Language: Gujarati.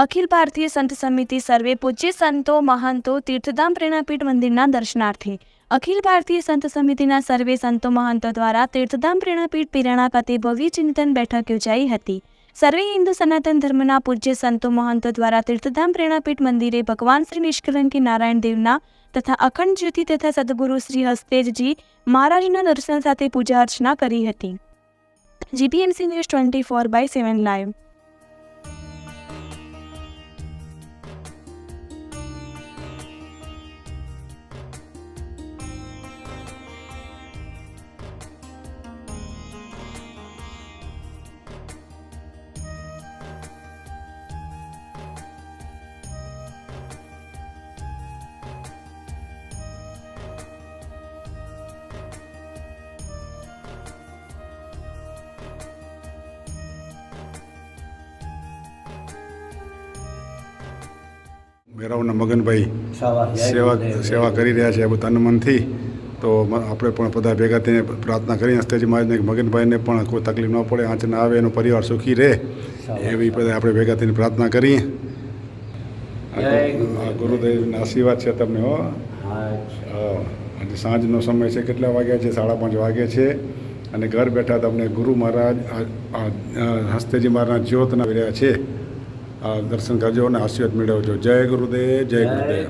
અખિલ ભારતીય સંત સમિતિ સર્વે પૂજ્ય સંતો મહંતો તીર્થધામ પ્રેરણાપીઠ મંદિરના દર્શનાર્થે. અખિલ ભારતીય સંત સમિતિના સર્વે સંતો મહંતો દ્વારા તીર્થધામ પ્રેરણાપીઠ પિરાણા ખાતે ભવ્ય ચિંતન બેઠક યોજાઈ હતી. સર્વે હિન્દુ સનાતન ધર્મના પૂજ્ય સંતો મહંતો દ્વારા તીર્થધામ પ્રેરણાપીઠ મંદિરે ભગવાન શ્રી નિષ્કલંકી નારાયણ દેવના તથા અખંડ જ્યોતિ તથા સદગુરુ શ્રી હસ્તેજજી મહારાજના દર્શન સાથે પૂજા અર્ચના કરી હતી. G P M C news twenty four by seven live. મેરાવના Maganbhai સેવા સેવા કરી રહ્યા છે તન મનથી. તો આપણે પણ બધા ભેગા થઈને પ્રાર્થના કરીએ હસ્તેજી મહારાજને મગનભાઈને પણ કોઈ તકલીફ ન પડે આંચ ના આવે એનો પરિવાર સુખી રહે. એવી બધા આપણે ભેગા થઈને પ્રાર્થના કરીએ ગુરુદેવના આશીર્વાદ છે તમને હો. હા. સાંજનો સમય છે કેટલા વાગ્યા છે? સાડા પાંચ વાગ્યા છે. અને ઘર બેઠા તમને ગુરુ મહારાજ હસ્તેજી મહારાજ જ્યોતના રહ્યા છે. દર્શન કરજો અને આશીર્વાદ મેળવજો. જય ગુરુદેવ જય ગુરુદેવ.